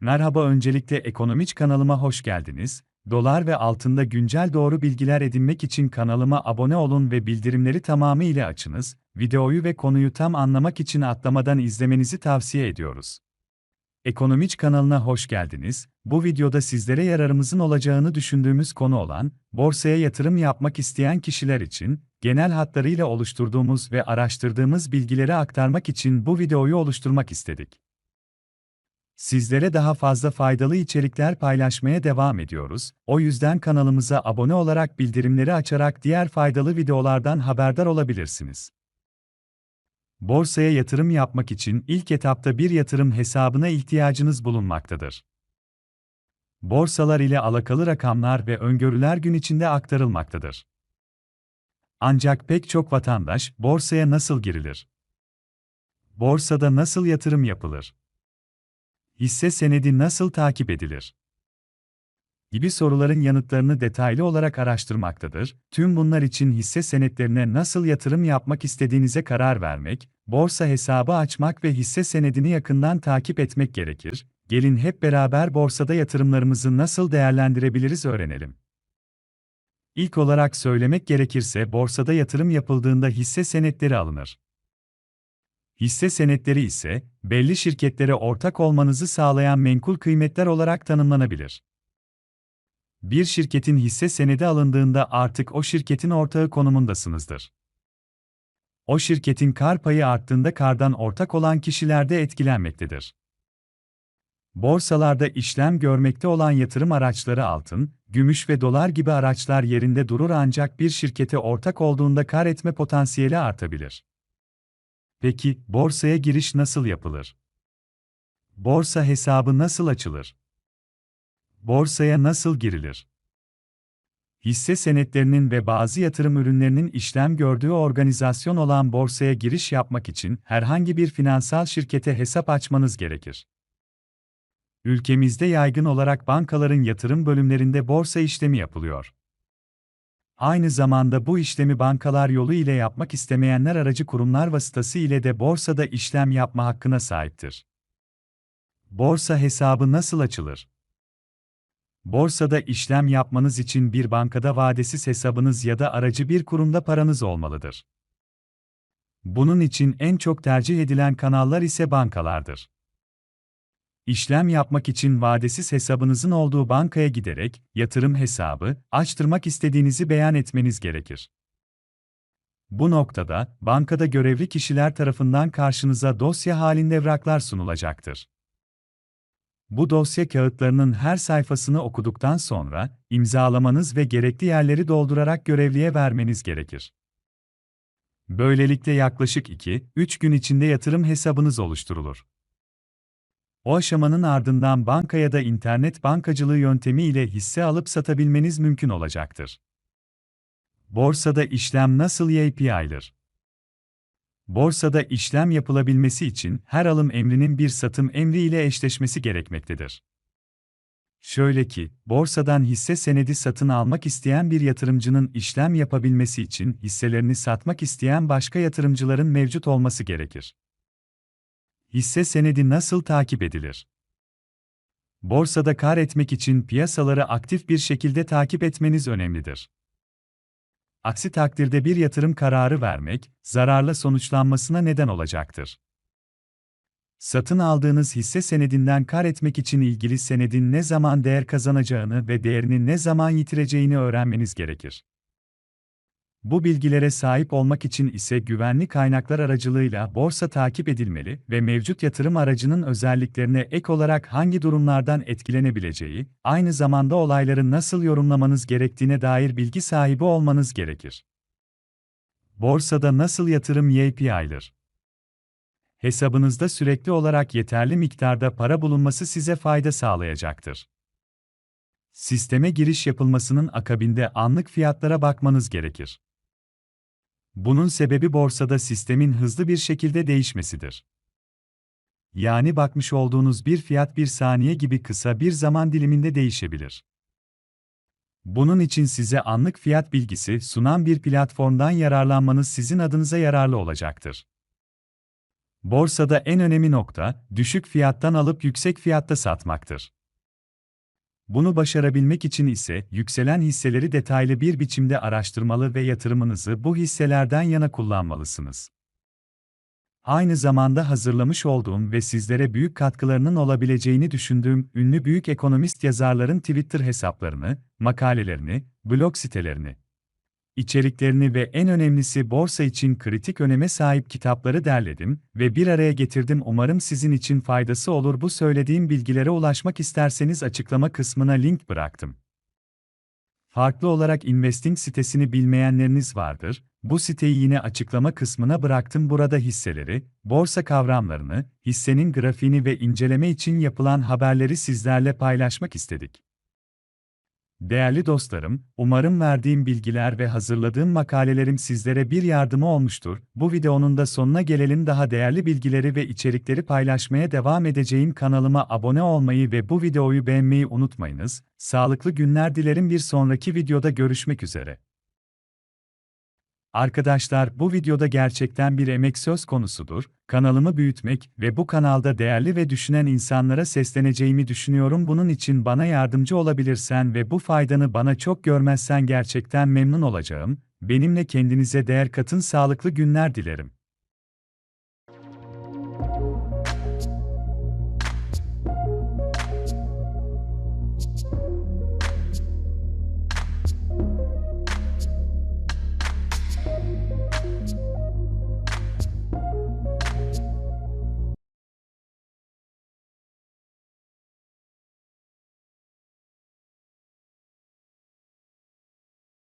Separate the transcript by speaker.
Speaker 1: Merhaba öncelikle Ekonomiç kanalıma hoş geldiniz. Dolar ve altında güncel doğru bilgiler edinmek için kanalıma abone olun ve bildirimleri tamamıyla açınız. Videoyu ve konuyu tam anlamak için atlamadan izlemenizi tavsiye ediyoruz. Ekonomiç kanalına hoş geldiniz. Bu videoda sizlere yararımızın olacağını düşündüğümüz konu olan, borsaya yatırım yapmak isteyen kişiler için, genel hatlarıyla oluşturduğumuz ve araştırdığımız bilgileri aktarmak için bu videoyu oluşturmak istedik. Sizlere daha fazla faydalı içerikler paylaşmaya devam ediyoruz. O yüzden kanalımıza abone olarak bildirimleri açarak diğer faydalı videolardan haberdar olabilirsiniz. Borsaya yatırım yapmak için ilk etapta bir yatırım hesabına ihtiyacınız bulunmaktadır. Borsalar ile alakalı rakamlar ve öngörüler gün içinde aktarılmaktadır. Ancak pek çok vatandaş borsaya nasıl girilir? Borsada nasıl yatırım yapılır? Hisse senedi nasıl takip edilir? Gibi soruların yanıtlarını detaylı olarak araştırmaktadır. Tüm bunlar için hisse senetlerine nasıl yatırım yapmak istediğinize karar vermek, borsa hesabı açmak ve hisse senedini yakından takip etmek gerekir. Gelin hep beraber borsada yatırımlarımızı nasıl değerlendirebiliriz öğrenelim. İlk olarak söylemek gerekirse borsada yatırım yapıldığında hisse senetleri alınır. Hisse senetleri ise belli şirketlere ortak olmanızı sağlayan menkul kıymetler olarak tanımlanabilir. Bir şirketin hisse senedi alındığında artık o şirketin ortağı konumundasınızdır. O şirketin kar payı arttığında kardan ortak olan kişiler de etkilenmektedir. Borsalarda işlem görmekte olan yatırım araçları altın, gümüş ve dolar gibi araçlar yerinde durur ancak bir şirkete ortak olduğunda kar etme potansiyeli artabilir. Peki, borsaya giriş nasıl yapılır? Borsa hesabı nasıl açılır? Borsaya nasıl girilir? Hisse senetlerinin ve bazı yatırım ürünlerinin işlem gördüğü organizasyon olan borsaya giriş yapmak için herhangi bir finansal şirkete hesap açmanız gerekir. Ülkemizde yaygın olarak bankaların yatırım bölümlerinde borsa işlemi yapılıyor. Aynı zamanda bu işlemi bankalar yolu ile yapmak istemeyenler aracı kurumlar vasıtası ile de borsada işlem yapma hakkına sahiptir. Borsa hesabı nasıl açılır? Borsada işlem yapmanız için bir bankada vadesiz hesabınız ya da aracı bir kurumda paranız olmalıdır. Bunun için en çok tercih edilen kanallar ise bankalardır. İşlem yapmak için vadesiz hesabınızın olduğu bankaya giderek yatırım hesabı açtırmak istediğinizi beyan etmeniz gerekir. Bu noktada bankada görevli kişiler tarafından karşınıza dosya halinde evraklar sunulacaktır. Bu dosya kağıtlarının her sayfasını okuduktan sonra imzalamanız ve gerekli yerleri doldurarak görevliye vermeniz gerekir. Böylelikle yaklaşık 2-3 gün içinde yatırım hesabınız oluşturulur. O aşamanın ardından banka ya da internet bankacılığı yöntemi ile hisse alıp satabilmeniz mümkün olacaktır. Borsada işlem nasıl yapılır? Borsada işlem yapılabilmesi için her alım emrinin bir satım emri ile eşleşmesi gerekmektedir. Şöyle ki, borsadan hisse senedi satın almak isteyen bir yatırımcının işlem yapabilmesi için hisselerini satmak isteyen başka yatırımcıların mevcut olması gerekir. Hisse senedi nasıl takip edilir? Borsada kar etmek için piyasaları aktif bir şekilde takip etmeniz önemlidir. Aksi takdirde bir yatırım kararı vermek, zararla sonuçlanmasına neden olacaktır. Satın aldığınız hisse senedinden kar etmek için ilgili senedin ne zaman değer kazanacağını ve değerini ne zaman yitireceğini öğrenmeniz gerekir. Bu bilgilere sahip olmak için ise güvenli kaynaklar aracılığıyla borsa takip edilmeli ve mevcut yatırım aracının özelliklerine ek olarak hangi durumlardan etkilenebileceği, aynı zamanda olayları nasıl yorumlamanız gerektiğine dair bilgi sahibi olmanız gerekir. Borsada nasıl yatırım yapılır? Hesabınızda sürekli olarak yeterli miktarda para bulunması size fayda sağlayacaktır. Sisteme giriş yapılmasının akabinde anlık fiyatlara bakmanız gerekir. Bunun sebebi borsada sistemin hızlı bir şekilde değişmesidir. Yani bakmış olduğunuz bir fiyat bir saniye gibi kısa bir zaman diliminde değişebilir. Bunun için size anlık fiyat bilgisi sunan bir platformdan yararlanmanız sizin adınıza yararlı olacaktır. Borsada en önemli nokta, düşük fiyattan alıp yüksek fiyatta satmaktır. Bunu başarabilmek için ise yükselen hisseleri detaylı bir biçimde araştırmalı ve yatırımınızı bu hisselerden yana kullanmalısınız. Aynı zamanda hazırlamış olduğum ve sizlere büyük katkılarının olabileceğini düşündüğüm ünlü büyük ekonomist yazarların Twitter hesaplarını, makalelerini, blog sitelerini, içeriklerini ve en önemlisi borsa için kritik öneme sahip kitapları derledim ve bir araya getirdim. Umarım sizin için faydası olur. Bu söylediğim bilgilere ulaşmak isterseniz açıklama kısmına link bıraktım. Farklı olarak investing sitesini bilmeyenleriniz vardır. Bu siteyi yine açıklama kısmına bıraktım. Burada hisseleri, borsa kavramlarını, hissenin grafiğini ve inceleme için yapılan haberleri sizlerle paylaşmak istedik. Değerli dostlarım, umarım verdiğim bilgiler ve hazırladığım makalelerim sizlere bir yardımı olmuştur. Bu videonun da sonuna gelelim daha değerli bilgileri ve içerikleri paylaşmaya devam edeceğim kanalıma abone olmayı ve bu videoyu beğenmeyi unutmayınız. Sağlıklı günler dilerim bir sonraki videoda görüşmek üzere. Arkadaşlar bu videoda gerçekten bir emek söz konusudur. Kanalımı büyütmek ve bu kanalda değerli ve düşünen insanlara sesleneceğimi düşünüyorum. Bunun için bana yardımcı olabilirsen ve bu faydanı bana çok görmezsen gerçekten memnun olacağım. Benimle kendinize değer katın sağlıklı günler dilerim.